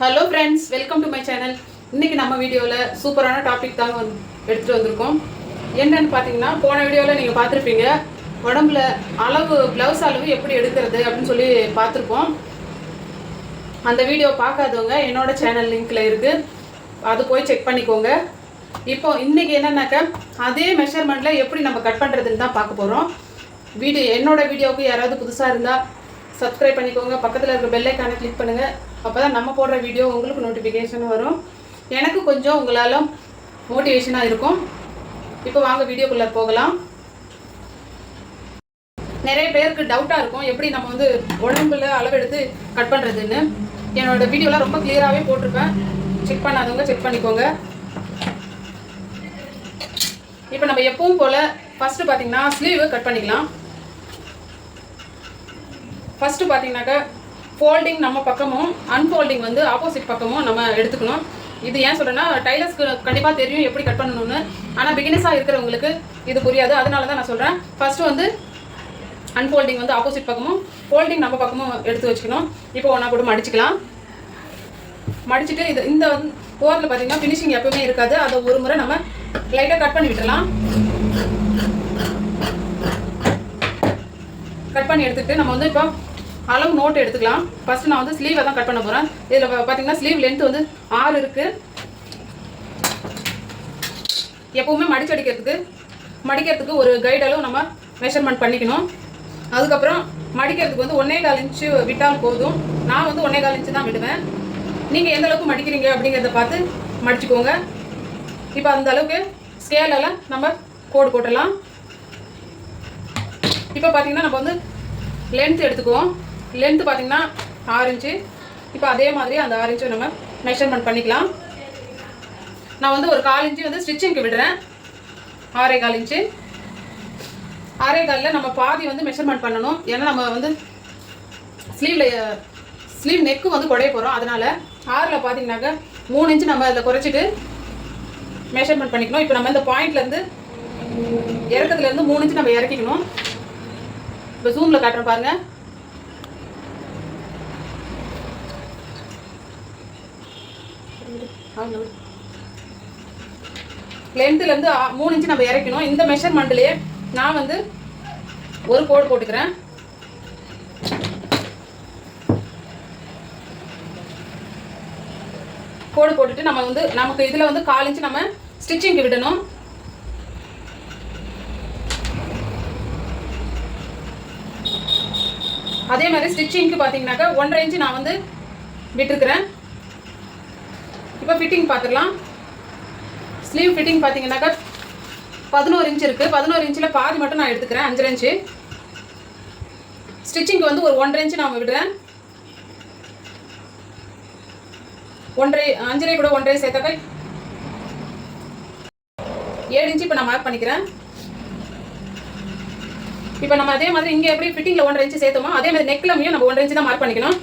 Hello friends welcome to my channel இன்னைக்கு நம்ம வீடியோவில் சூப்பரான டாபிக் தாங்க வந்து எடுத்துகிட்டு வந்திருக்கோம். என்னன்னு பார்த்தீங்கன்னா போன வீடியோவில் நீங்கள் பார்த்துருப்பீங்க உடம்புல அளவு ப்ளவுஸ் அளவு எப்படி எடுக்கிறது அப்படின்னு சொல்லி பார்த்துருப்போம் அந்த வீடியோ பார்க்காதவங்க என்னோட சேனல் லிங்க்கில் இருக்குது அது போய் செக் பண்ணிக்கோங்க. இப்போ இன்றைக்கி என்னன்னாக்கா அதே மெஷர்மெண்ட்டில் எப்படி நம்ம கட் பண்ணுறதுன்னு தான் பார்க்க போகிறோம் வீடியோ என்னோட வீடியோவுக்கு யாராவது புதுசாக இருந்தால் சப்ஸ்கிரைப் பண்ணிக்கோங்க. பக்கத்தில் இருக்க பெல்லைக்கான கிளிக் பண்ணுங்கள் அப்போ தான் நம்ம போடுற வீடியோ உங்களுக்கு நோட்டிஃபிகேஷன் வரும். எனக்கு கொஞ்சம் உங்களால் மோட்டிவேஷனாக இருக்கும். இப்போ வாங்க வீடியோக்குள்ளே போகலாம். நிறைய பேருக்கு டவுட்டாக இருக்கும். எப்படி நம்ம வந்து உடம்புல அளவெடுத்து கட் பண்ணுறதுன்னு என்னோட வீடியோலாம் ரொம்ப கிளியராகவே போட்டிருப்பேன். செக் பண்ணாதவங்க செக் பண்ணிக்கோங்க. இப்போ நம்ம எப்பவும் போல் ஃபஸ்ட்டு பார்த்தீங்கன்னா ஸ்லீவு கட் பண்ணிக்கலாம். ஃபஸ்ட்டு பார்த்தீங்கன்னாக்கா ஃபோல்டிங் நம்ம பக்கமும் அன்ஃபோல்டிங் வந்து ஆப்போசிட் பக்கமும் நம்ம எடுத்துக்கணும். இது ஏன் சொல்கிறேன்னா டைலர்ஸ்க்கு கண்டிப்பாக தெரியும் எப்படி கட் பண்ணணும்னு. ஆனால் பிகினஸாக இருக்கிறவங்களுக்கு இது புரியாது. அதனால தான் நான் சொல்கிறேன் ஃபஸ்ட்டு வந்து அன்ஃபோல்டிங் வந்து ஆப்போசிட் பக்கமும் ஃபோல்டிங் நம்ம பக்கமும் எடுத்து வச்சுக்கணும். இப்போ ஒன்றா கூட மடிச்சுக்கலாம். மடிச்சுட்டு இது இந்த ஓரில் பார்த்தீங்கன்னா ஃபினிஷிங் எப்பவுமே இருக்காது. அதை ஒரு முறை நம்ம லைட்டாக கட் பண்ணி விட்டுலாம் கட் பண்ணி எடுத்துகிட்டு நம்ம வந்து இப்போ அளவு நோட் எடுத்துக்கலாம். ஃபர்ஸ்ட் நான் வந்து ஸ்லீவை தான் கட் பண்ண போகிறேன் இதில் பார்த்தீங்கன்னா ஸ்லீவ் லென்த் வந்து ஆறு இருக்குது எப்பவுமே மடிச்சடிக்கிறதுக்கு மடிக்கிறதுக்கு ஒரு கைட் அளவு நம்ம மெஷர்மெண்ட் பண்ணிக்கணும். அதுக்கப்புறம் மடிக்கிறதுக்கு வந்து ஒன்னே கால் இன்ச்சு விட்டால் போதும். நான் வந்து ஒன்னே கால் இன்ச்சு தான் விடுவேன். நீங்கள் எந்த அளவுக்கு மடிக்கிறீங்க அப்படிங்கிறத பார்த்து மடிச்சுக்கோங்க. இப்போ அந்த அளவுக்கு ஸ்கேலெல்லாம் நம்ம கோடு போட்டுடலாம். இப்போ பார்த்தீங்கன்னா நம்ம வந்து லென்த் எடுத்துக்குவோம். லென்த் பார்த்தீங்கன்னா ஆறு இன்ச்சு இப்போ அதே மாதிரி அந்த ஆறு நம்ம மெஷர்மெண்ட் பண்ணிக்கலாம். நான் வந்து ஒரு கால் இன்ச்சு வந்து ஸ்டிச்சிங்க்கு விடுறேன். ஆறே கால் இன்ச்சு ஆறே காலில் நம்ம பாதி வந்து மெஷர்மெண்ட் பண்ணணும். ஏன்னா நம்ம வந்து ஸ்லீவில் ஸ்லீவ் நெக்கு வந்து குடைய போகிறோம் அதனால் ஆறில் பார்த்தீங்கன்னாக்க மூணு இன்ச்சு நம்ம அதில் குறைச்சிட்டு மெஷர்மெண்ட் பண்ணிக்கணும். இப்போ நம்ம இந்த பாயிண்ட்லேருந்து இறக்கத்துலேருந்து மூணு இன்ச்சு நம்ம இறக்கிக்கணும். இப்போ ஜூமில் காட்டுறேன் பாருங்கள் லென்த்துலேருந்து மூணு இன்ச்சு நம்ம இறக்கணும். இந்த மெஷர்மெண்ட்லேயே நான் வந்து ஒரு கோடு போட்டுக்கிறேன். கோடு போட்டுட்டு நம்ம வந்து நமக்கு இதில் வந்து கால் இன்ச்சு நம்ம ஸ்டிச்சிங்க்கு விடணும். அதே மாதிரி ஸ்டிச்சிங்க்கு பார்த்தீங்கன்னாக்கா ஒன்றரை இன்ச்சு நான் வந்து விட்டுருக்குறேன். இப்போ ஃபிட்டிங் பார்த்துடலாம். ஸ்லீவ் ஃபிட்டிங் பார்த்தீங்கன்னாக்கா பதினோரு இன்ச் இருக்குது பதினோரு இன்ச்சில் பாதி மட்டும் நான் எடுத்துக்கிறேன். அஞ்சரை இன்ச்சு ஸ்டிச்சிங்க்கு வந்து ஒரு ஒன்றரை இன்ச்சு நான் விடுறேன். ஒன்றரை அஞ்சரை கூட ஒன்றரை சேர்த்தாக்கா ஏழு இன்ச்சு இப்போ நான் மார்க் பண்ணிக்கிறேன். இப்போ நம்ம அதே மாதிரி இங்கே எப்படி ஃபிட்டிங்கில் ஒன்றரை இன்ச்சு சேர்த்தோமோ அதே மாதிரி நெக்லமையும் நம்ம ஒன்றரை இன்ச்சு தான் மார்க் பண்ணிக்கணும்.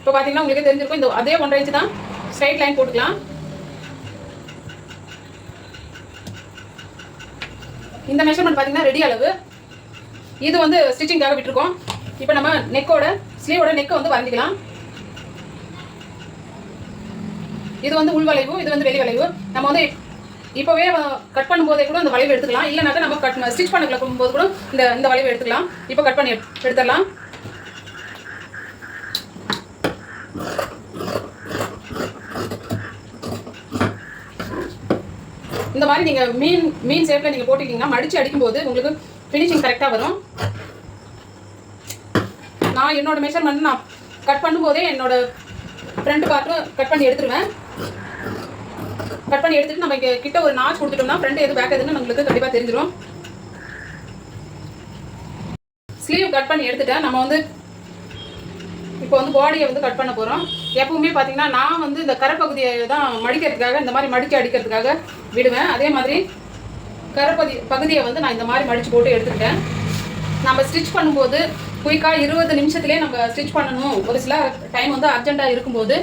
இப்போ பார்த்தீங்கன்னா உங்களுக்கு தெரிஞ்சிருக்கும் இந்த அதே ஒன்றரை இன்ச்சு தான். ஸ்ட்ரைட் லைன் போட்டுக்கலாம். இந்த மெஷர்மெண்ட் பார்த்தீங்கன்னா ரெடி அளவு. இது வந்து ஸ்டிச்சிங்காக விட்டுருக்கோம். இப்போ நம்ம நெக்கோட ஸ்லீவோட நெக்கை வந்து வரைஞ்சிக்கலாம். இது வந்து உள் வளைவு இது வந்து வெளி வளைவு. நம்ம வந்து இப்போவே கட் பண்ணும்போதே கூட இந்த வளைவு எடுத்துக்கலாம். இல்லைனாக்கா நம்ம கட் ஸ்டிச் பண்ண போது கூட இந்த இந்த வளைவு எடுத்துக்கலாம். இப்போ கட் பண்ணி எடுத்துடலாம். இந்த மாதிரி நீங்கள் மீன் மீன் ஷேப்பில் நீங்கள் போட்டுக்கிட்டீங்கன்னா மடித்து அடிக்கும்போது உங்களுக்கு ஃபினிஷிங் கரெக்டாக வரும். நான் என்னோட மெஷர்மெண்ட் நான் கட் பண்ணும்போதே என்னோட ஃப்ரண்ட் பார்ட்டும் கட் பண்ணி எடுத்துருவேன். கட் பண்ணி எடுத்துட்டு நம்ம கிட்ட ஒரு நாச் கொடுத்துட்டோம்னா ஃப்ரண்ட் எது பேக் எதுன்னு நம்மளுக்கு கண்டிப்பாக தெரிஞ்சிடும் ஸ்லீவ் கட் பண்ணி எடுத்துட்டேன் நம்ம வந்து இப்போ வந்து பாடியை வந்து கட் பண்ண போகிறோம் எப்பவுமே பார்த்தீங்கன்னா நான் வந்து இந்த கரைப்பகுதியை தான் மடிக்கிறதுக்காக இந்த மாதிரி மடிக்க அடிக்கிறதுக்காக விடுவேன். அதே மாதிரி கரைப்பகுதி பகுதியை வந்து நான் இந்த மாதிரி மடித்து போட்டு எடுத்துக்கிட்டேன். நம்ம ஸ்டிச் பண்ணும்போது குயிக்காக இருபது நிமிஷத்துலேயே நம்ம ஸ்டிச் பண்ணணும். ஒரு சில டைம் வந்து அர்ஜென்ட்டாக இருக்கும்போது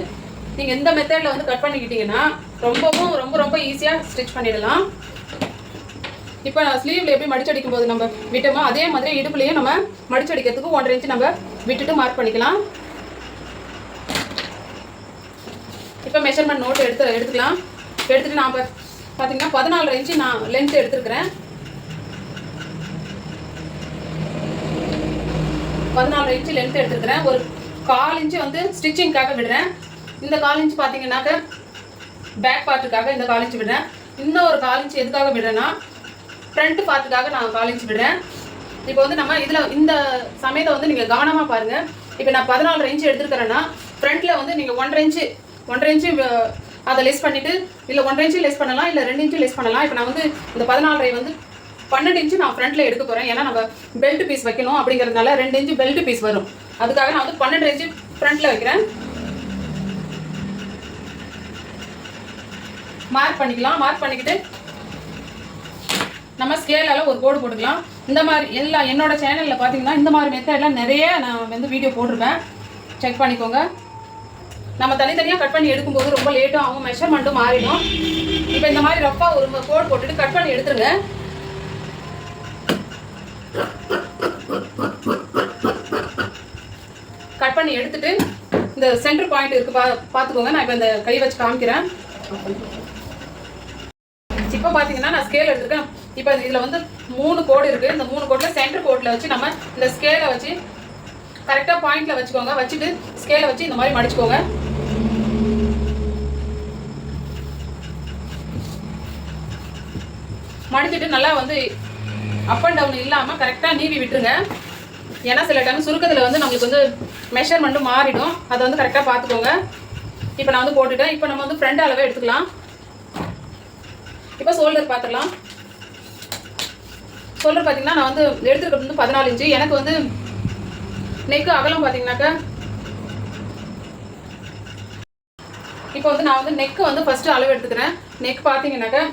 நீங்கள் எந்த மெத்தடில் வந்து கட் பண்ணிக்கிட்டீங்கன்னா ரொம்பவும் ரொம்ப ரொம்ப ஈஸியாக ஸ்டிச் பண்ணிடலாம். இப்போ ஸ்லீவில் எப்படி மடிச்சடிக்கும் போது நம்ம விட்டோமோ அதே மாதிரி இடுப்புலையும் நம்ம மடிச்சடிக்கிறதுக்கு ஒன்றரை இன்ச்சு நம்ம விட்டுட்டு மார்க் பண்ணிக்கலாம். இப்போ மெஷர்மெண்ட் நோட் எடுத்து எடுத்துக்கலாம். எடுத்துட்டு நான் பார்த்தீங்கன்னா பதினாலு இன்ச்சு நான் லென்த் எடுத்துருக்குறேன். பதினாலு இன்ச்சு லென்த் எடுத்துருக்குறேன். ஒரு கால் இன்ச்சு வந்து ஸ்டிச்சிங்காக விடுறேன். இந்த கால் இன்ச்சு பார்த்தீங்கன்னாக்க பேக் பார்ட்டுக்காக இந்த கால் இன்ச்சு விடுறேன். இன்னும் ஒரு கால் இன்ச்சு எதுக்காக விடுறேன்னா ஃப்ரண்ட் பார்ட்டுக்காக நான் கால் இன்ச்சு விடுறேன். இப்போ வந்து நம்ம இதில் இந்த சமயத்தை வந்து நீங்கள் கவனமாக பாருங்கள் இப்போ நான் பதினாலு இன்ச்சு எடுத்துருக்கிறேன்னா ஃப்ரண்ட்டில் வந்து நீங்கள் ஒன்றரை இன்ச்சு ஒன்றரை இன்ச்சு அதை லெஸ் பண்ணிவிட்டு இல்லை ஒன்றரை இன்ச்சு லெஸ் பண்ணலாம் இல்லை ரெண்டு இன்ச்சு லெஸ் பண்ணலாம். இப்போ நான் வந்து இந்த பதினாலரை வந்து பன்னெண்டு இன்ச்சு நான் ஃப்ரண்ட்டில் எடுக்க போகிறேன் ஏன்னா நம்ம பெல்ட் பீஸ் வைக்கணும் அப்படிங்கிறதுனால ரெண்டு இன்ச்சு பெல்ட் பீஸ் வரும். அதுக்காக நான் வந்து பன்னெண்டு இன்ச்சு ஃப்ரண்ட்டில் வைக்கிறேன். மார்க் பண்ணிக்கலாம். மார்க் பண்ணிக்கிட்டு நம்ம ஸ்கேலால ஒரு கோடு போட்டுக்கலாம். இந்த மாதிரி எல்லா என்னோட சேனலில் பார்த்தீங்கன்னா இந்த மாதிரி மெத்தடெலாம் நிறைய நான் வந்து வீடியோ போட்டிருப்பேன். செக் பண்ணிக்கோங்க. நம்ம தனித்தனியாக கட் பண்ணி எடுக்கும்போது ரொம்ப லேட்டும் ஆகும். மெஷர்மெண்ட்டும் மாறிடும். இப்போ இந்த மாதிரி ரஃபாக ஒரு கோட் போட்டுட்டு கட் பண்ணி எடுத்துருங்க. கட் பண்ணி எடுத்துட்டு இந்த சென்டர் பாயிண்ட் இருக்கு. பா பார்த்துக்கோங்க. நான் இப்போ இந்த கை வச்சு காமிக்கிறேன். இப்போ பார்த்தீங்கன்னா நான் ஸ்கேல் எடுத்துருக்கேன். இப்போ இதில் வந்து மூணு கோடு இருக்கு. இந்த மூணு கோடில் சென்டர் கோட்டில் வச்சு நம்ம இந்த ஸ்கேலை வச்சு கரெக்டாக பாயிண்ட்ல வச்சுக்கோங்க. வச்சுட்டு ஸ்கேலை வச்சு இந்த மாதிரி மடிச்சுக்கோங்க. மடிச்சுட்டு நல்லா வந்து அப் அண்ட் டவுன் இல்லாமல் கரெக்டாக நீவி விட்டுருங்க. ஏன்னா சில டைம் சுருக்கத்தில் வந்து நம்மளுக்கு வந்து மெஷர்மெண்ட்டும் மாறிடும். அதை வந்து கரெக்டாக பார்த்துக்கோங்க. இப்போ நான் வந்து போட்டுட்டேன். இப்போ நம்ம வந்து ஃப்ரண்ட் அளவே எடுத்துக்கலாம். இப்போ ஷோல்டர் பார்த்துடலாம். ஷோல்டர் பார்த்தீங்கன்னா நான் வந்து எடுத்துருக்கிறது வந்து பதினாலு இன்ச்சு. எனக்கு வந்து நெக்கு அகலம் பார்த்தீங்கன்னாக்கா இப்போ வந்து நான் வந்து நெக்கு வந்து ஃபர்ஸ்ட் அளவு எடுத்துக்கிறேன். நெக் பார்த்தீங்கன்னாக்கா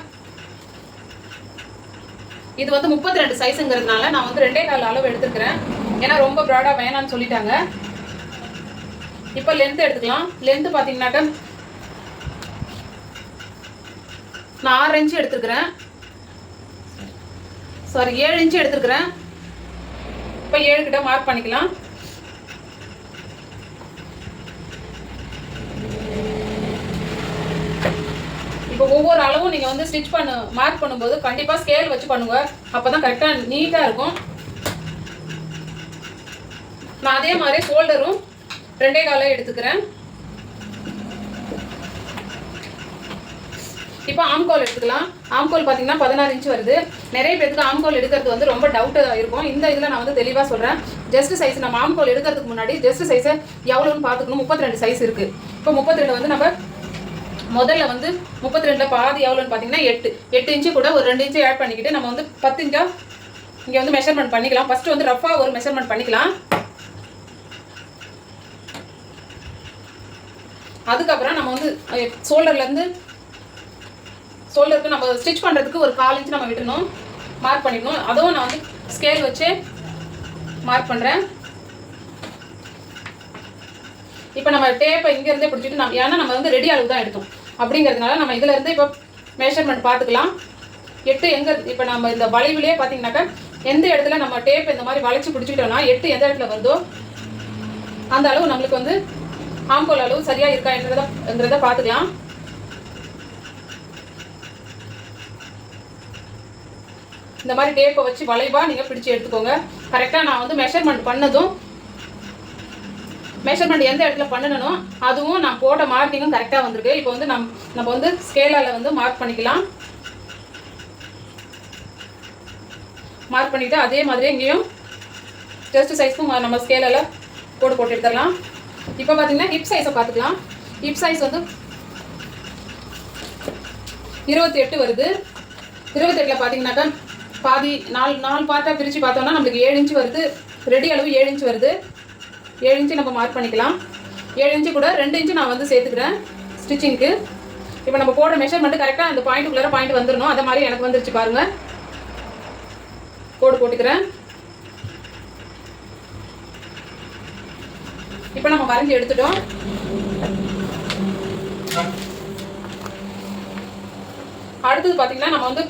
இது வந்து முப்பத்தி ரெண்டு சைஸுங்கிறதுனால நான் வந்து ரெண்டே கால் அளவு எடுத்துக்கிறேன். ஏன்னா ரொம்ப ப்ராடாக வேணாம்னு சொல்லிட்டாங்க. இப்போ லென்த் எடுத்துக்கலாம். லென்த் பார்த்தீங்கன்னாக்கா நான் ஆறு இன்ச்சு எடுத்துருக்குறேன் சாரி ஏழு இன்ச்சு எடுத்துருக்குறேன் இப்போ ஏழு கிட்ட மார்க் பண்ணிக்கலாம். ஒவ்வொரு அளவும் நீங்கள் வந்து ஸ்டிச் பண்ண மார்க் பண்ணும்போது கண்டிப்பாக ஸ்கேல் வச்சு பண்ணுங்க. அப்போ தான் கரெக்டாக நீட்டாக இருக்கும். நான் அதே மாதிரி ஷோல்டரும் ரெண்டே காலம் எடுத்துக்கிறேன். இப்போ ஆம்கோல் எடுத்துக்கலாம். ஆம்கோல் பார்த்தீங்கன்னா பதினாறு இன்ச் வருது. நிறைய பேருக்கு ஆம்கோல் எடுக்கிறது வந்து ரொம்ப டவுட்டாக இருக்கும். இந்த இதில் நான் வந்து தெளிவாக சொல்கிறேன் ஜஸ்ட் சைஸ் நம்ம ஆம்கோல் எடுக்கிறதுக்கு முன்னாடி ஜஸ்ட் சைஸை எவ்வளோன்னு பார்த்துக்கணும். முப்பத்தி ரெண்டு சைஸ் இருக்குது இப்போ முப்பத்தி ரெண்டு வந்து நம்ம முதல்ல வந்து முப்பத்தி ரெண்டுல பாதி எவ்வளோன்னு பார்த்தீங்கன்னா எட்டு. எட்டு இன்ச்சு கூட ஒரு ரெண்டு இன்ச்சு ஆட் பண்ணிக்கிட்டு நம்ம வந்து பத்து இன்ச்சா இங்கே வந்து மெஷர்மெண்ட் பண்ணிக்கலாம். ஃபர்ஸ்ட் வந்து ரஃபாக ஒரு மெஷர்மெண்ட் பண்ணிக்கலாம். அதுக்கப்புறம் நம்ம வந்து ஷோல்டர்லேருந்து ஷோல்டருக்கு நம்ம ஸ்டிச் பண்ணுறதுக்கு ஒரு கால் இன்ச் நம்ம விடணும் மார்க் பண்ணிக்கணும். அதுவும் நான் வந்து ஸ்கேல் வச்சு மார்க் பண்ணுறேன் இப்போ நம்ம டேப்பை இங்கேருந்தே பிடிச்சிட்டு நம்ம ஏன்னா நம்ம வந்து ரெடி அளவு தான் எடுத்தோம். அப்படிங்கிறதுனால நம்ம இதுல இருந்து இப்போ மெஷர்மெண்ட் பார்த்துக்கலாம் எட்டு எங்கே இப்போ நம்ம இந்த வளைவுலேயே பார்த்தீங்கன்னாக்கா எந்த இடத்துல நம்ம டேப் இந்த மாதிரி வளைச்சு பிடிச்சிக்கிட்டோம்னா எட்டு எந்த இடத்துல வருதோ அந்த அளவு நம்மளுக்கு வந்து ஆம்போல் அளவு சரியா இருக்கான்றத பார்த்துக்கலாம் இந்த மாதிரி டேப்பை வச்சு வளைவா நீங்கள் பிடிச்சு எடுத்துக்கோங்க. கரெக்டாக நான் வந்து மெஷர்மெண்ட் பண்ணதும் மெஷர்மெண்ட் எந்த இடத்துல பண்ணணும் அதுவும் நான் போட்ட மார்க்கிங்கும் கரெக்டாக வந்திருக்கு. இப்போ வந்து நம் நம்ம வந்து ஸ்கேலால் வந்து மார்க் பண்ணிக்கலாம். மார்க் பண்ணிவிட்டு அதே மாதிரி இங்கேயும் ஜஸ்ட் சைஸ்க்கும் நம்ம ஸ்கேலால் கோடு போட்டு எடுத்துடலாம். இப்போ பார்த்தீங்கன்னா ஹிப் சைஸை பார்த்துக்கலாம். ஹிப் சைஸ் வந்து இருபத்தி எட்டு வருது. இருபத்தெட்டில் பார்த்தீங்கன்னாக்கா பாதி நாலு நாலு பார்ட்டாக பிரித்து பார்த்தோம்னா நம்மளுக்கு ஏழு இன்ச்சு வருது. ரெடி அளவு ஏழு இன்ச்சு வருது. ஏழு இன்ச்சு நம்ம மார்க் பண்ணிக்கலாம். ஏழு இன்ச்சு கூட ரெண்டு இன்ச்சு நான் வந்து சேர்த்துக்கிறேன் ஸ்டிச்சிங்க்கு இப்போ நம்ம போடுற மெஷர்மெண்ட் கரெக்டாக அந்த பாயிண்ட்டுக்குள்ளார பாயிண்ட் வந்துடணும் அதை மாதிரி எனக்கு வந்துருச்சு பாருங்க. கோடு போட்டுக்கிறேன். இப்போ நம்ம வரைஞ்சி எடுத்துட்டோம். அடுத்தது பார்த்தீங்கன்னா நம்ம வந்து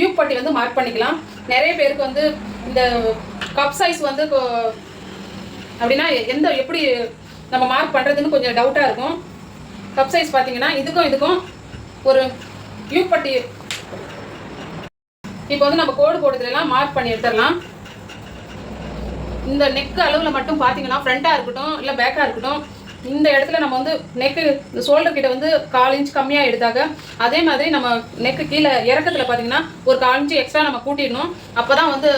யூ பட்டி வந்து மார்க் பண்ணிக்கலாம். நிறைய பேருக்கு வந்து இந்த கப் சைஸ் வந்து அப்படின்னா எந்த எப்படி நம்ம மார்க் பண்ணுறதுன்னு கொஞ்சம் டவுட்டாக இருக்கும். கப் சைஸ் பார்த்தீங்கன்னா இதுக்கும் இதுக்கும் ஒரு யூ பட்டி. இப்போ வந்து நம்ம கோடு போடுறதுலாம் மார்க் பண்ணி எடுத்துடலாம். இந்த நெக் அளவில் மட்டும் பார்த்தீங்கன்னா ஃப்ரண்ட்டாக இருக்கட்டும் இல்லை பேக்காக இருக்கட்டும் இந்த இடத்துல நம்ம வந்து நெக்கு இந்த ஷோல்டர் கிட்ட வந்து கால் இன்ச் கம்மியாக எடுத்தாக்க அதே மாதிரி நம்ம நெக்கு கீழே இறக்கத்தில் பார்த்தீங்கன்னா ஒரு கால் இன்ச்சு எக்ஸ்ட்ரா நம்ம கூட்டிடணும். அப்போ தான் வந்து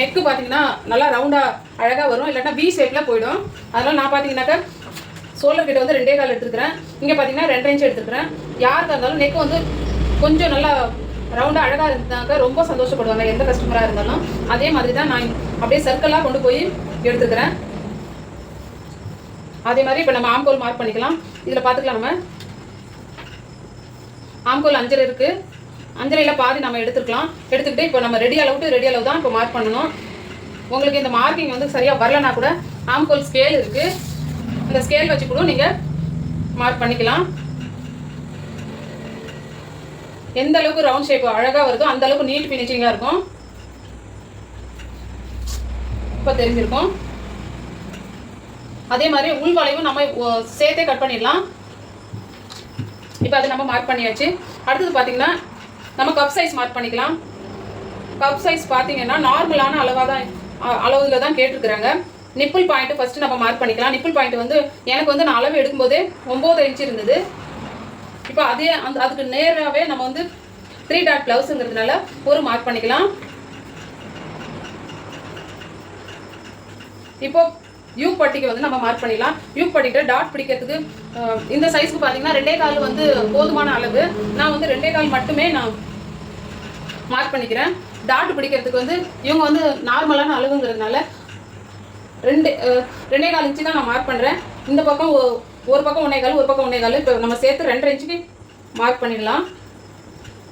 நெக்கு பார்த்தீங்கன்னா நல்லா ரவுண்டாக அழகாக வரும். இல்லாட்டா வி ஷேப்பில் போயிடும். அதனால் நான் பார்த்தீங்கன்னாக்கா ஷோல்டர் கிட்ட வந்து ரெண்டே கால் எடுத்துக்கிறேன் இங்கே பார்த்தீங்கன்னா ரெண்டரை இன்ச் எடுத்துக்கிறேன் யாருக்காக இருந்தாலும் நெக்கு வந்து கொஞ்சம் நல்லா ரவுண்டாக அழகாக இருந்தாக்க ரொம்ப சந்தோஷப்படுவாங்க எந்த கஸ்டமராக இருந்தாலும். அதே மாதிரி தான் நான் அப்படியே சர்க்கிளாக கொண்டு போய் எடுத்துக்கிறேன் அதே மாதிரி இப்போ நம்ம ஆம்கோல் மார்க் பண்ணிக்கலாம். இதில் பார்த்துக்கலாம் நம்ம. ஆம்கோல் அஞ்சரை இருக்குது அஞ்சரையில் பாதி நம்ம எடுத்துக்கலாம். எடுத்துக்கிட்டு இப்போ நம்ம ரெடி அளவுக்கு ரெடி அளவு தான் இப்போ மார்க் பண்ணணும். உங்களுக்கு இந்த மார்க்கிங் வந்து சரியாக வரலனா கூட ஆம்கோல் ஸ்கேல் இருக்குது இந்த ஸ்கேல் வச்சு கூட நீங்கள் மார்க் பண்ணிக்கலாம். எந்த அளவுக்கு ரவுண்ட் ஷேப் அழகாக வருதோ அந்த அளவுக்கு நீட் ஃபினிஷிங்காக இருக்கும். இப்போ தெரிஞ்சிருக்கும். அதே மாதிரி உள் வளைவும் நம்ம சேர்த்தே கட் பண்ணிடலாம். இப்போ அதை நம்ம மார்க் பண்ணியாச்சு. அடுத்தது பார்த்தீங்கன்னா நம்ம கப் சைஸ் மார்க் பண்ணிக்கலாம். கப் சைஸ் பார்த்தீங்கன்னா நார்மலான அளவாக தான் அ- தான் கேட்டிருக்கிறாங்க. நிப்பிள் பாயிண்ட் ஃபஸ்ட்டு நம்ம மார்க் பண்ணிக்கலாம். நிப்பிள் பாயிண்ட் வந்து எனக்கு வந்து நான் அளவு எடுக்கும்போதே ஒம்பது இன்ச் இருந்தது. இப்போ அதே அந்த அதுக்கு நேராகவே நம்ம வந்து த்ரீ டாட் ப்ளவுஸுங்கிறதுனால ஒரு மார்க் பண்ணிக்கலாம். இப்போ யூ பட்டிக்கு வந்து நம்ம மார்க் பண்ணிடலாம். யூ பட்டிக்கிட்ட டாட் பிடிக்கிறதுக்கு இந்த சைஸ்க்கு பார்த்தீங்கன்னா ரெண்டே கால் வந்து போதுமான அளவு. நான் வந்து ரெண்டே கால் மட்டுமே நான் மார்க் பண்ணிக்கிறேன். டாட் பிடிக்கிறதுக்கு வந்து இவங்க வந்து நார்மலான அளவுங்கிறதுனால ரெண்டு ரெண்டே கால் இன்ச்சு தான் நான் மார்க் பண்ணுறேன் இந்த பக்கம் ஒரு பக்கம் ஒன்றே கால் ஒரு பக்கம் ஒன்றே கால். இப்போ நம்ம சேர்த்து ரெண்டரை இன்ச்சுக்கு மார்க் பண்ணிடலாம்.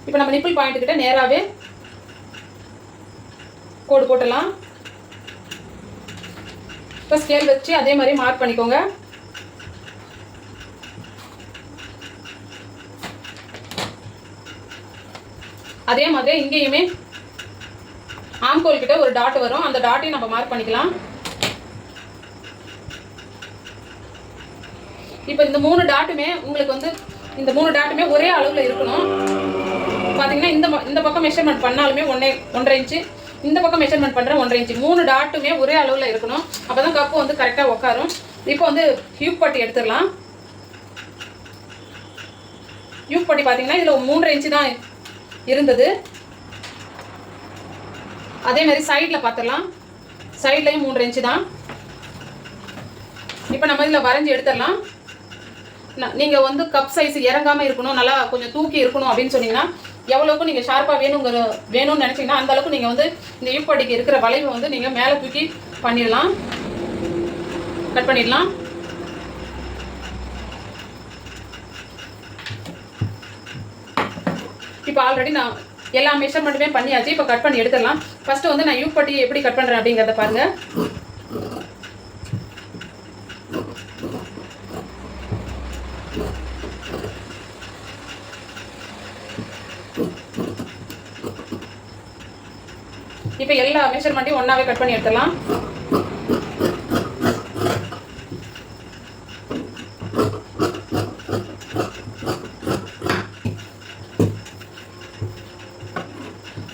இப்போ நம்ம நிப்பிள் பாயிண்ட்டுக்கிட்ட நேராகவே கோடு போட்டலாம் இப்போ ஸ்கேல் வச்சு அதே மாதிரி மார்க் பண்ணிக்கோங்க. அதே மாதிரி இங்கேயுமே ஆம்கோல் கிட்ட ஒரு டாட் வரும். அந்த டாட்டையும் நம்ம மார்க் பண்ணிக்கலாம். இப்போ இந்த மூணு டாட்டுமே உங்களுக்கு வந்து இந்த மூணு டாட்டுமே ஒரே அளவில் இருக்கணும். பார்த்தீங்கன்னா இந்த இந்த பக்கம் மெஷர்மெண்ட் பண்ணாலுமே ஒன்றே ஒன்றரை இன்ச்சு இந்த பக்கம் மெஷர்மெண்ட் பண்ணுறேன் ஒன்றரை இன்ச்சு மூணு டாட்டுமே ஒரே அளவில் இருக்கணும். அப்போ தான் கப்பு வந்து கரெக்டாக உட்காரும் இப்போ வந்து ஹியூப் பட்டி எடுத்துடலாம். ஹியூப் பட்டி பார்த்தீங்கன்னா இதில் மூன்றரை இன்ச்சு தான் இருந்தது. அதே மாதிரி சைடில் பார்த்துடலாம் சைட்லையும் மூன்றரை இன்ச்சு தான். இப்போ நம்ம இதில் வரைஞ்சி எடுத்துடலாம். நீங்கள் வந்து கப் சைஸ் இறங்காம இருக்கணும். நல்லா கொஞ்சம் தூக்கி இருக்கணும் அப்படின்னு சொன்னீங்கன்னா எவ்வளவுக்கு நீங்கள் ஷார்ப்பாக வேணுங்கிற வேணும்னு நினச்சிங்கன்னா அந்த அளவுக்கு வந்து இந்த யூப்படிக்கு இருக்கிற வளைவை வந்து நீங்கள் மேலே தூக்கி பண்ணிடலாம். கட் பண்ணிடலாம். இப்போ ஆல்ரெடி நான் எல்லா மெஷர்மெண்ட்டுமே பண்ணியாச்சு. இப்போ கட் பண்ணி எடுத்துடலாம். ஃபஸ்ட்டு வந்து நான் யூப்பட்டி எப்படி கட் பண்ணுறேன் அப்படிங்கிறத பாருங்கள் இப்போ எல்லா மெஷர்மெண்ட்டையும் ஒன்றாவே கட் பண்ணி எடுத்துடலாம்.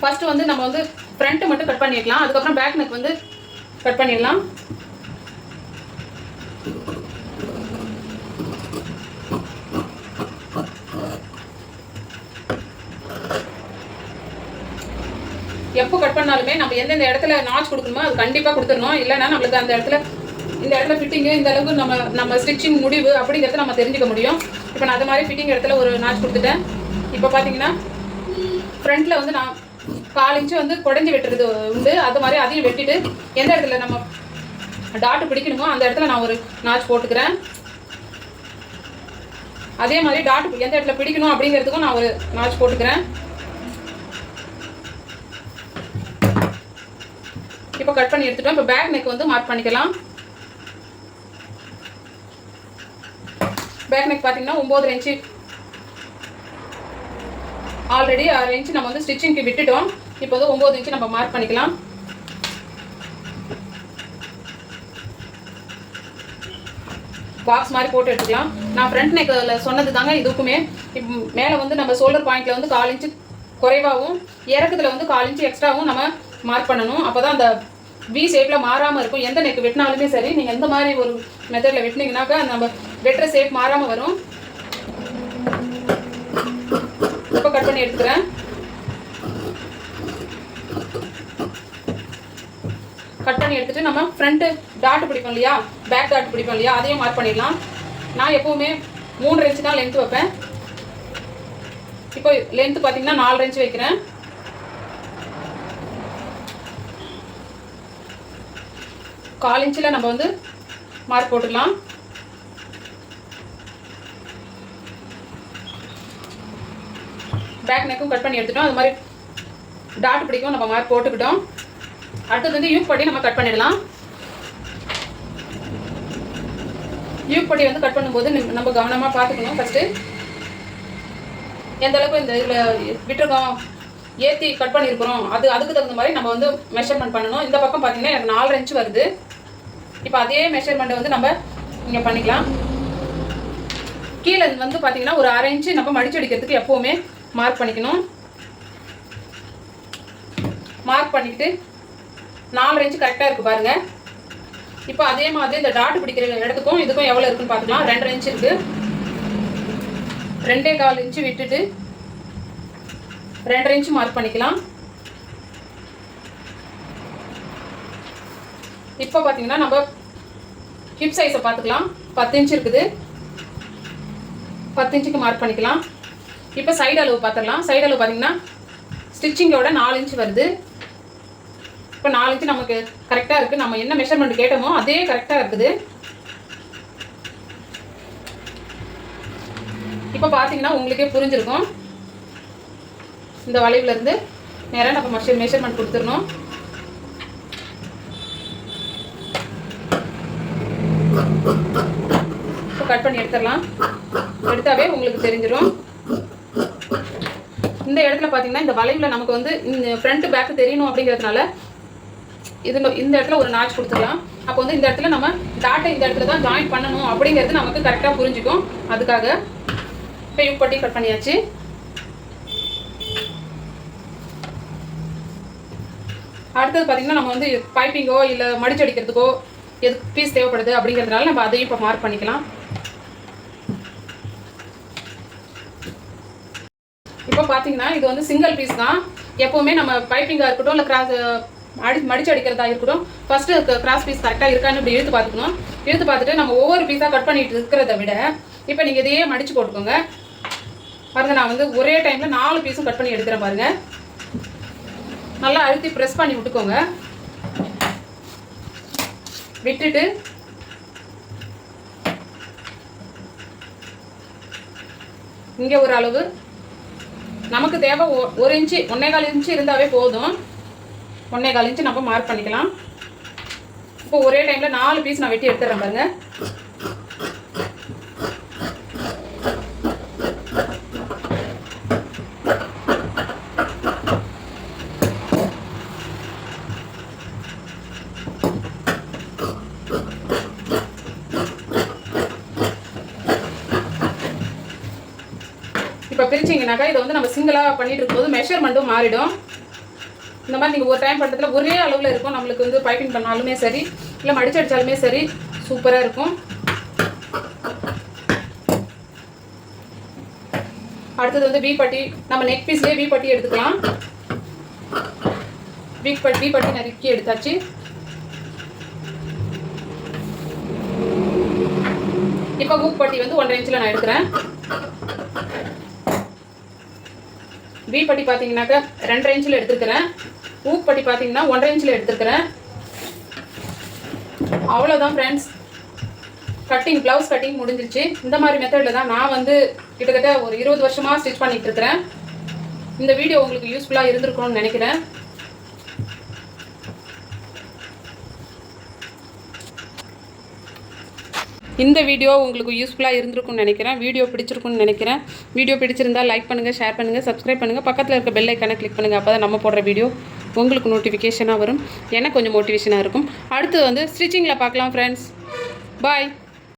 ஃபர்ஸ்ட் வந்து நம்ம வந்து ஃப்ரண்ட் மட்டும் கட் பண்ணிடலாம். அதுக்கப்புறம் பேக் நெக் வந்து கட் பண்ணிடலாம் எப்போ கட் பண்ணாலுமே நம்ம எந்தெந்த இடத்துல நாச் கொடுக்கணுமோ அது கண்டிப்பாக கொடுத்துடணும். இல்லைன்னா நம்மளுக்கு அந்த இடத்துல இந்த இடத்துல ஃபிட்டிங்கு இந்த அளவுக்கு நம்ம நம்ம ஸ்டிச்சிங் முடிவு அப்படிங்கிறத நம்ம தெரிஞ்சுக்க முடியும். இப்போ நான் அது மாதிரி ஃபிட்டிங் இடத்துல ஒரு நாச் கொடுத்துட்டேன். இப்போ பார்த்தீங்கன்னா ஃப்ரண்ட்டில் வந்து நான் கால் இன்ச்சு வந்து குடஞ்சி வெட்டுறது உண்டு. அது மாதிரி அதையும் வெட்டிட்டு எந்த இடத்துல நம்ம டாட் பிடிக்கணுமோ அந்த இடத்துல நான் ஒரு நாச் போட்டுக்கிறேன். அதே மாதிரி டாட் எந்த இடத்துல பிடிக்கணும் அப்படிங்கிறதுக்கும் நான் ஒரு நாச் போட்டுக்கிறேன். இப்போ கட் பண்ணி எடுத்துட்டோம். இப்போ பேக் நெக் வந்து மார்க் பண்ணிக்கலாம். பேக் நெக் பார்த்தீங்கன்னா ஒம்பது இன்ச்சு ஆல்ரெடி ஆறு இன்ச்சு நம்ம வந்து ஸ்டிச்சிங்க்கு விட்டுட்டோம். இப்போ வந்து ஒம்பது இன்ச்சு நம்ம மார்க் பண்ணிக்கலாம். பாக்ஸ் மாதிரி போட்டு எடுத்துக்கலாம். நான் ஃப்ரண்ட் நெக்கில் சொன்னது தாங்க இதுக்குமே. இப்போ மேலே வந்து நம்ம ஷோல்டர் பாயிண்டில் வந்து கால் இன்ச்சு குறைவாகவும் இறக்கத்தில் வந்து கால் இன்ச்சு எக்ஸ்ட்ராவும் நம்ம மார்க் பண்ணணும். அப்போ தான் அந்த வி ஷேப்பில் மாறாமல் இருக்கும். எந்த நெக் வெட்டினாலுமே சரி நீங்கள் எந்த மாதிரி ஒரு மெத்தடில் வெட்டினீங்கனாக்கா நம்ம வெட்டுற ஷேப் மாறாமல் வரும். இப்போ கட் பண்ணி எடுத்துக்கிறேன். கட் பண்ணி எடுத்துட்டு நம்ம ஃப்ரண்ட்டு டாட் பிடிப்போம் இல்லையா? பேக் டாட் பிடிப்போம் இல்லையா? அதையும் மார்க் பண்ணிடலாம். நான் எப்போவுமே மூணு இன்ச்சு தான் லென்த் வைப்பேன். இப்போ லென்த்து பார்த்தீங்கன்னா நாலு இன்ச்சு வைக்கிறேன். கால் இன்ச்சில் நம்ம வந்து மார்க் போட்டுடலாம். பேக் நெக்கும் கட் பண்ணி எடுத்துட்டோம். அது மாதிரி டாட் பிடிக்கும். நம்ம மார்க் போட்டுக்கிட்டோம். அடுத்தது வந்து யூக் பட்டி நம்ம கட் பண்ணிடலாம். யூக் பட்டி வந்து கட் பண்ணும்போது நம்ம- கவனமாக பார்த்துக்கணும் ஃபஸ்ட்டு எந்த அளவுக்கு இந்த இதில் விட்டுருக்கோம் ஏற்றி கட் பண்ணியிருக்கிறோம் அது அதுக்கு தகுந்த மாதிரி நம்ம வந்து மெஷர்மெண்ட் பண்ணணும். இந்த பக்கம் பார்த்தீங்கன்னா எனக்கு நாலு இன்ச்சு வருது. இப்போ அதே மெஷர்மெண்ட்டை வந்து நம்ம இங்கே பண்ணிக்கலாம். கீழே வந்து பார்த்தீங்கன்னா ஒரு அரை இன்ச்சு நம்ம மடிச்சடிக்கிறதுக்கு எப்போவுமே மார்க் பண்ணிக்கணும். மார்க் பண்ணிக்கிட்டு நாலு இன்ச்சு கரெக்டாக இருக்குது பாருங்கள் இப்போ அதே மாதிரி இந்த டாட் பிடிக்கிற இடத்துக்கும் இதுக்கும் எவ்வளோ இருக்குன்னு பார்த்துக்கலாம் ரெண்டரை இன்ச்சு இருக்குது ரெண்டே கால் இன்ச்சு விட்டுட்டு ரெண்டரை இன்ச்சு மார்க் பண்ணிக்கலாம். இப்போ பார்த்தீங்கன்னா நம்ம ஹிப் சைஸை பார்த்துக்கலாம். பத்து இன்ச் இருக்குது. பத்து இன்ச்சுக்கு மார்க் பண்ணிக்கலாம். இப்போ சைடு அளவு பார்த்துடலாம். சைடு அளவு பார்த்தீங்கன்னா ஸ்டிச்சிங்கோட நாலு இன்ச் வருது. இப்போ நாலு இன்ச்சு நமக்கு கரெக்டாக இருக்குது நம்ம என்ன மெஷர்மெண்ட் கேட்டோமோ அதே கரெக்டாக இருக்குது. இப்போ பார்த்தீங்கன்னா உங்களுக்கே புரிஞ்சிருக்கும். இந்த வளைவுல இருந்து நேராக நம்ம மெஷர் மெஷர்மெண்ட் கொடுத்துடணும். கட் பண்ணி எடுத்துடலாம். எடுத்தாவே உங்களுக்கு தெரிஞ்சிடும் இந்த இடத்துல பார்த்தீங்கன்னா இந்த வளைவில் நமக்கு வந்து இந்த ஃப்ரண்ட் பேக் தெரியணும் அப்படிங்கிறதுனால இது இந்த இடத்துல ஒரு நாச் கொடுத்துக்கலாம் அப்போ வந்து இந்த இடத்துல நம்ம டாட்டை இந்த இடத்துல தான் ஜாயின் பண்ணணும் அப்படிங்கிறது நமக்கு கரெக்டாக புரிஞ்சுக்கும். அதுக்காக இப்போ யூப்பட்டி கட் பண்ணியாச்சு. அடுத்தது பார்த்தீங்கன்னா நம்ம வந்து பைப்பிங்கோ இல்லை மடிச்சடிக்கிறதுக்கோ எது பீஸ் தேவைப்படுது அப்படிங்கிறதுனால நம்ம அதையும் இப்போ மார்க் பண்ணிக்கலாம். பார்த்தீங்கன்னா இது வந்து சிங்கிள் பீஸ் தான். எப்போவுமே நம்ம பைப்பிங்காக இருக்கட்டும் இல்லை கிராஸ் அடி மடிச்சு அடிக்கிறதா இருக்கட்டும் ஃபஸ்ட்டு கிராஸ் பீஸ் கரெக்டாக இருக்கான்னு இப்படி இழுத்து பார்த்துக்கணும். இழுத்து பார்த்துட்டு நம்ம ஒவ்வொரு பீஸாக கட் பண்ணிட்டு இருக்கிறத விட இப்போ நீங்கள் இதையே மடிச்சு போட்டுக்கோங்க. பாருங்க நான் வந்து ஒரே டைமில் நாலு பீஸும் கட் பண்ணி எடுக்கிறேன் பாருங்க. நல்லா அழுத்தி ப்ரெஸ் பண்ணி விட்டுக்கோங்க. விட்டுட்டு இங்கே ஒரு அளவு நமக்கு தேவை ஒ- ஒரு இன்ச்சு ஒன்னே கால் இன்ச்சு இருந்தாவே போதும். ஒன்னே கால் இன்ச்சு நம்ம மார்க் பண்ணிக்கலாம். இப்போ ஒரே டைமில் நாலு பீஸ் நான் வெட்டி எடுத்துடுறேன் பாருங்க. இப்போ பிரிச்சிங்கனாக்கா இதை வந்து நம்ம சிங்கிளாக பண்ணிட்டு இருக்கும்போது மெஷர்மெண்ட்டும் மாறிடும். இந்த மாதிரி நீங்கள் ஒரு டைம் பண்ணுறதுல ஒரே அளவில் இருக்கும். நம்மளுக்கு வந்து பைப்பிங் பண்ணாலுமே சரி இல்லை மடிச்சு அடித்தாலுமே சரி சூப்பராக இருக்கும். அடுத்தது வந்து வி பட்டி. நம்ம நெக் பீஸ்லேயே வி பட்டி எடுத்துக்கலாம். வி பட்டி வி பட்டி நறுக்கி எடுத்தாச்சு. இப்போ ஊக் பட்டி வந்து ஒன்றரை இன்ச்சில் நான் எடுக்கிறேன். பி பட்டி பார்த்தீங்கன்னாக்கா ரெண்டரை இன்ச்சில் எடுத்துருக்கிறேன். ஊக் பட்டி பார்த்தீங்கன்னா ஒன்றரை இன்ச்சில் எடுத்துருக்கிறேன். அவ்வளோதான் ஃப்ரெண்ட்ஸ் கட்டிங் ப்ளவுஸ் கட்டிங் முடிஞ்சிருச்சு. இந்த மாதிரி மெத்தடில் தான் நான் வந்து கிட்டத்தட்ட ஒரு இருபது வருஷமாக ஸ்டிச் பண்ணிட்டு இருக்கிறேன். இந்த வீடியோ உங்களுக்கு யூஸ்ஃபுல்லாக இருந்திருக்கும்னு நினைக்கிறேன். இந்த வீடியோ உங்களுக்கு யூஸ்ஃபுல்லாக இருந்திருக்கும்னு நினைக்கிறேன். வீடியோ பிடிச்சிருக்கும்னு நினைக்கிறேன். வீடியோ பிடிச்சிருந்தா லைக் பண்ணுங்கள் ஷேர் பண்ணுங்கள் சப்ஸ்கிரைப் பண்ணுங்கள் பக்கத்தில் இருக்க பெல் ஐக்கானை கிளிக் பண்ணுங்கள் அப்போ தான் நம்ம போடுற வீடியோ உங்களுக்கு நோட்டிஃபிகேஷனாக வரும். எனக்கு கொஞ்சம் மோட்டிவேஷனாக இருக்கும். அடுத்து வந்து ஸ்டிச்சிங்கில் பார்க்கலாம் ஃப்ரெண்ட்ஸ் பாய்